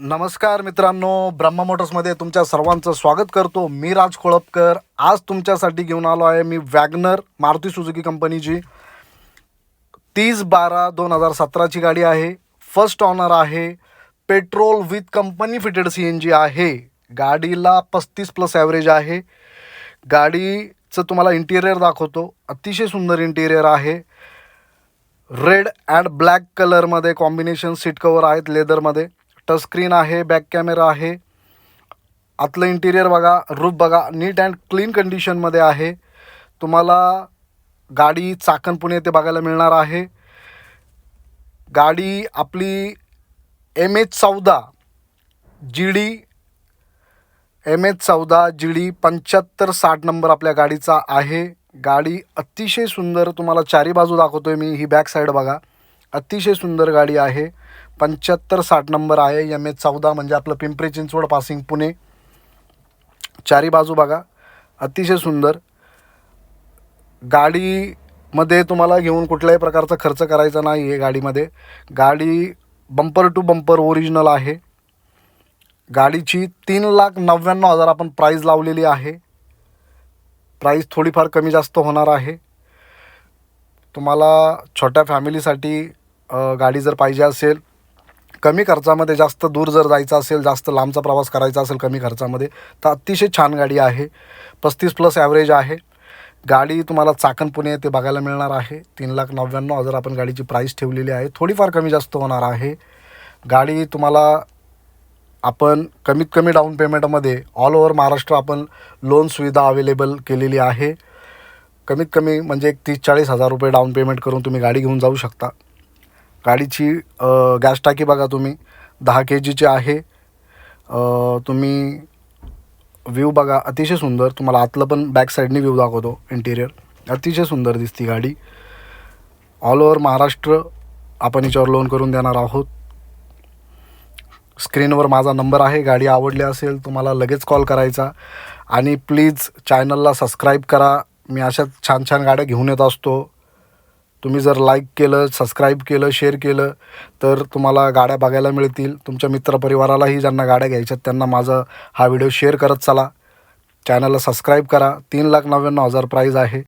नमस्कार मित्रांनो ब्रह्मा मोटर्समध्ये तुमच्या सर्वांचं स्वागत करतो. मी राज कोळपकर. आज तुमच्यासाठी घेऊन आलो आहे मी वॅगनर मारुती सुजुकी कंपनीची. तीस बारा दोन हजार सतराची गाडी आहे. फर्स्ट ऑनर आहे. Petrol with company fitted C N G आहे. गाडीला पस्तीस प्लस ॲव्हरेज आहे. गाडीचं तुम्हाला इंटिरियर दाखवतो. अतिशय सुंदर इंटिरियर आहे. रेड अँड ब्लॅक कलरमध्ये कॉम्बिनेशन सीट कवर आहेत लेदरमध्ये टचस्क्रीन आहे बॅक कॅमेरा आहे. आतलं इंटिरियर बघा रूफ बघा नीट अँड क्लीन कंडिशनमध्ये आहे. तुम्हाला गाडी चाकण पुणे येथे बघायला मिळणार आहे. गाडी आपली एम एच चौदा जी डी एम एच चौदा जी डी पंच्याहत्तर साठ नंबर आपल्या गाडीचा आहे. गाडी अतिशय सुंदर तुम्हाला चारी बाजू दाखवतो आहे मी ही बॅक साईड बघा. अतिशय सुंदर गाडी आहे. पंच्याहत्तर साठ नंबर आहे. एम एच चौदा म्हणजे आपलं पिंपरी चिंचवड पासिंग पुणे. चारी बाजू बघा. अतिशय सुंदर. गाडीमध्ये तुम्हाला घेऊन कुठल्याही प्रकारचा खर्च करायचा नाही आहे गाडीमध्ये. गाडी बंपर टू बंपर ओरिजिनल आहे. गाडीची तीन लाख नव्याण्णव हजार आपण प्राईज लावलेली आहे. प्राईज थोडीफार कमी जास्त होणार आहे. तुम्हाला छोट्या फॅमिलीसाठी गाडी जर पाहिजे असेल कमी खर्चामध्ये जास्त दूर जर जायचं असेल जास्त लांबचा प्रवास करायचा असेल कमी खर्चामध्ये तर अतिशय छान गाडी आहे. पस्तीस प्लस ॲव्हरेज आहे. गाडी तुम्हाला चाकण पुणे ते बघायला मिळणार आहे. तीन लाख नव्याण्णव हजार आपण गाडीची प्राईस ठेवलेली आहे. थोडीफार कमी जास्त होणार आहे. गाडी तुम्हाला आपण कमीत कमी डाऊन पेमेंटमध्ये ऑल ओव्हर महाराष्ट्र आपण लोन सुविधा अवेलेबल केलेली आहे. कमीत कमी म्हणजे एक तीस चाळीस हजार रुपये डाऊन पेमेंट करून तुम्ही गाडी घेऊन जाऊ शकता. गाडीची गॅस टाकी बघा तुम्ही. दहा के जीची आहे. तुम्ही व्ह्यू बघा अतिशय सुंदर. तुम्हाला आतलं पण बॅक साईडने व्ह्यू दाखवतो इंटिरियर अतिशय सुंदर दिसती गाडी. ऑल ओव्हर महाराष्ट्र आपण याच्यावर लोन करून देणार आहोत. स्क्रीनवर माझा नंबर आहे. गाडी आवडली असेल तुम्हाला लगेच कॉल करायचा. आणि प्लीज चॅनलला सबस्क्राईब करा. मी अशाच छान छान गाड्या घेऊन येत असतो. तुम्ही जर लाईक केलं सबस्क्राईब केलं शेअर केलं तर तुम्हाला गाड्या बघायला मिळतील. तुमच्या मित्रपरिवारालाही ज्यांना गाड्या घ्यायच्यात त्यांना माझा हा व्हिडिओ शेअर करत चला. चॅनलला सबस्क्राईब करा. तीन लाख नव्याण्णव हजार प्राईज आहे.